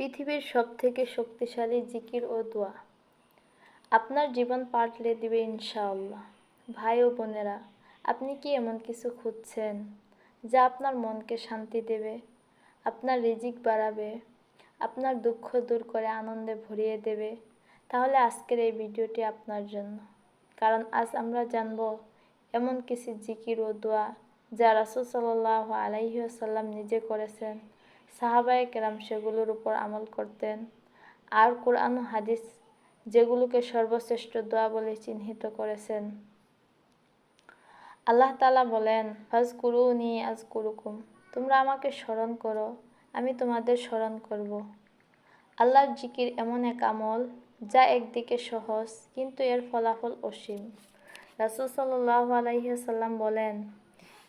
পৃথিবীর সবথেকে শক্তিশালী জিকির ও দোয়া। আপনার জীবন পাল্টে দিবে ইনশাআল্লাহ। ভাই ও বোনেরা, আপনি কি এমন কিছু খুঁজছেন যা আপনার মনকে শান্তি দেবে, আপনার রিজিক বাড়াবে, আপনার দুঃখ দূর করে আনন্দে ভরিয়ে দেবে? তাহলে আজকের এই ভিডিওটি আপনার জন্য। কারণ আজ আমরা জানব এমন কিছু জিকির ও দোয়া যা রাসুল সাল্লাহ আলাইসাল্লাম নিজে করেছেন সাহাবায়ে কেরাম সেগুলোর উপর আমল করতেন। আর কোরআন হাদিস যেগুলোকে সর্বশ্রেষ্ঠ দোয়া বলে চিহ্নিত করেছেন। আল্লাহ তালা বলেন ফাজ কুরুনি আজ কুরুকুম তোমরা আমাকে স্মরণ করো, আমি তোমাদের স্মরণ করব। আল্লাহর জিকির এমন এক আমল যা একদিকে সহজ, কিন্তু এর ফলাফল অসীম। রাসুল সাল্লাহ আলাইসাল্লাম বলেন,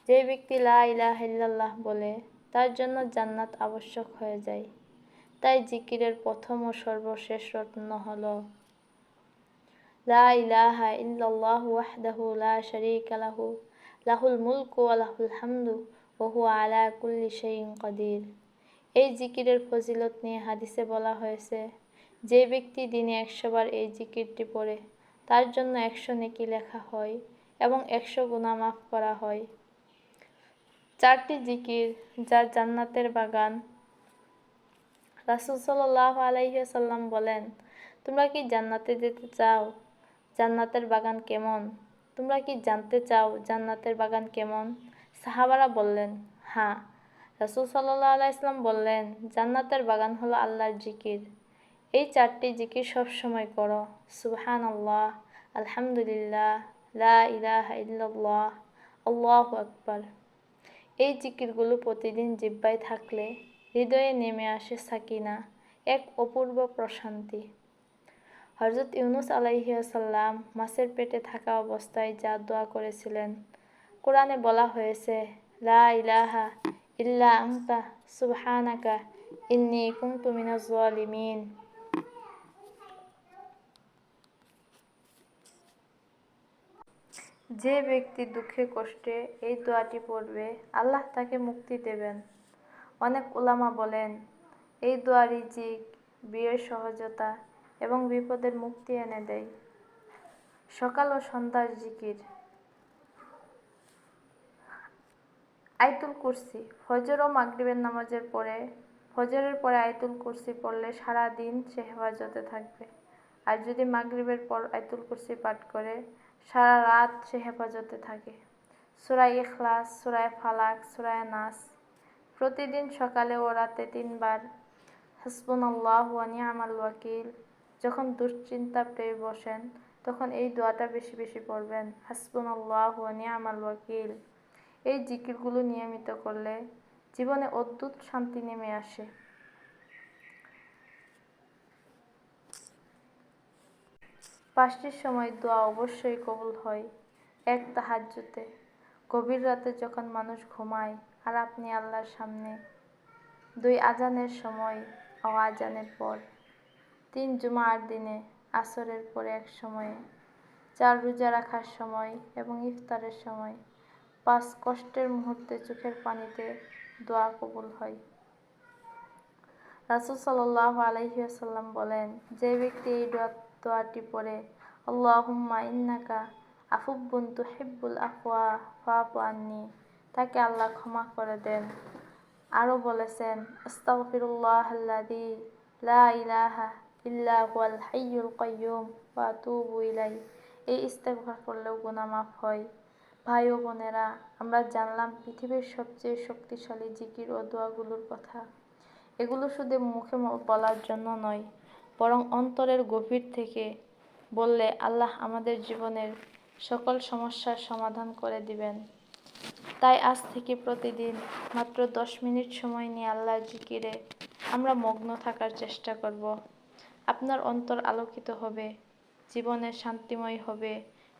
যে ব্যক্তি লা ইলাহ ইল্লাল্লাহ বলে তার জন্য জান্নাত আবশ্যক হয়ে যায়। তাই জিকিরের প্রথম ও সর্বশেষ রত্ন হল লা লা লাহুল লাহুল হামদু এই জিকিরের ফজিলত নিয়ে হাদিসে বলা হয়েছে, যে ব্যক্তি দিনে একশোবার এই জিকিরটি পড়ে, তার জন্য একশো নেকি লেখা হয় এবং একশো গুণা মাফ করা হয়। চারটি জিকির যা জান্নাতের বাগান। রাসুল সাল্লাহ আলাইসাল্লাম বলেন, তোমরা কি জান্নাতে যেতে চাও? জান্নাতের বাগান কেমন? তোমরা কি জানতে চাও জান্নাতের বাগান কেমন? সাহাবারা বললেন হ্যাঁ। রাসুল সাল্লাহ আলাইসলাম বললেন, জান্নাতের বাগান হলো আল্লাহর জিকির। এই চারটি জিকির সবসময় করো। সুবহান আল্লাহ আলহামদুলিল্লাহ, লা ইলাহা ইল্লাল্লাহ, আল্লাহ আকবার। এই জিকিরগুলো প্রতিদিন জিব্বায় থাকলে হৃদয়ে নেমে আসে সাকিনা, এক অপূর্ব প্রশান্তি। হজরত ইউনুস আলাইসাল্লাম মাছের পেটে থাকা অবস্থায় যা দোয়া করেছিলেন, কোরআনে বলা হয়েছে, লা ইলাহা ইল্লা আংকা সুবহানাকা, ইন্নি কুনতু মিনাজ জালিমিন যে ব্যক্তি দুঃখে কষ্টে এই দোয়াটি পড়বে, আল্লাহ তাকে মুক্তি দেবেন। অনেক ওলামা বলেন, এই দোয়া রিজিক, বিয়ের সহজতা এবং বিপদের মুক্তি এনে দেয়। সকাল ও সন্ধ্যার জিকির। আইতুল কুরসি। ফজর ও মাগরিবের নামাজের পরে, ফজরের পরে আইতুল কুরসি পড়লে সারা দিন সে হেফাজতে থাকবে। আর যদি মাগরিবের পর আইতুল কুরসি পাঠ করে সারা রাত সে হেফাজতে থাকে। সুরাই ইখলাস, সুরায় ফালাক, সুরায় নাস। প্রতিদিন সকালে ও রাতে তিনবার হাসবুন আল্লাহ নিয়ামাল ওয়াকিল। যখন দুশ্চিন্তা পেয়ে বসেন, তখন এই দোয়াটা বেশি বেশি পড়বেন হাসবুন আল্লাহ নিয়ামাল ওয়াকিল। এই জিকিরগুলো নিয়মিত করলে জীবনে অদ্ভুত শান্তি নেমে আসে। পাঁচটির সময় দোয়া অবশ্যই কবুল হয়। এক তাহাজ্জুতে। গভীর রাতে যখন মানুষ ঘুমায় আর আপনি আল্লাহর সামনে দুই আজানের সময় ও আজানের পর, তিন জুমার দিনে আসরের পরে এক সময়ে, চার রোজা রাখার সময় এবং ইফতারের সময় পাঁচ কষ্টের মুহূর্তে চোখের পানিতে দোয়া কবুল হয়। রাসুল সাল্লাহ আলহিহাসাল্লাম বলেন, যে ব্যক্তি এই দোয়া দোয়াটি পড়ে, আল্লাহুম্মা ইন্নাকা আফুব্বুন তুহিব্বুল আফওয়া ফাফু আন্নি। তাকে আল্লাহ ক্ষমা করে দেন। আরও বলেছেন আস্তাগফিরুল্লাহ আল্লাযী লা ইলাহা ইল্লা হুয়াল হাইয়ুল কাইয়্যুম ওয়া আতুবু ইলাই এই ইস্তেগফার করলেও গুনাহ মাফ হয়। ভাই ও বোনেরা, আমরা জানলাম পৃথিবীর সবচেয়ে শক্তিশালী জিকির ও দোয়াগুলোর কথা। এগুলো শুধু মুখে বলার জন্য নয় বরং অন্তরের গভীর থেকে বললে আল্লাহ আমাদের জীবনের সকল সমস্যার সমাধান করে দিবেন। তাই আজ থেকে প্রতিদিন মাত্র দশ মিনিট সময় নিয়ে আল্লাহ জিকিরে আমরা মগ্ন থাকার চেষ্টা করব। আপনার অন্তর আলোকিত হবে, জীবনে শান্তিময় হবে,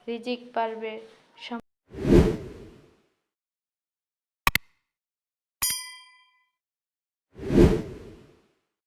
রিজিক বাড়বে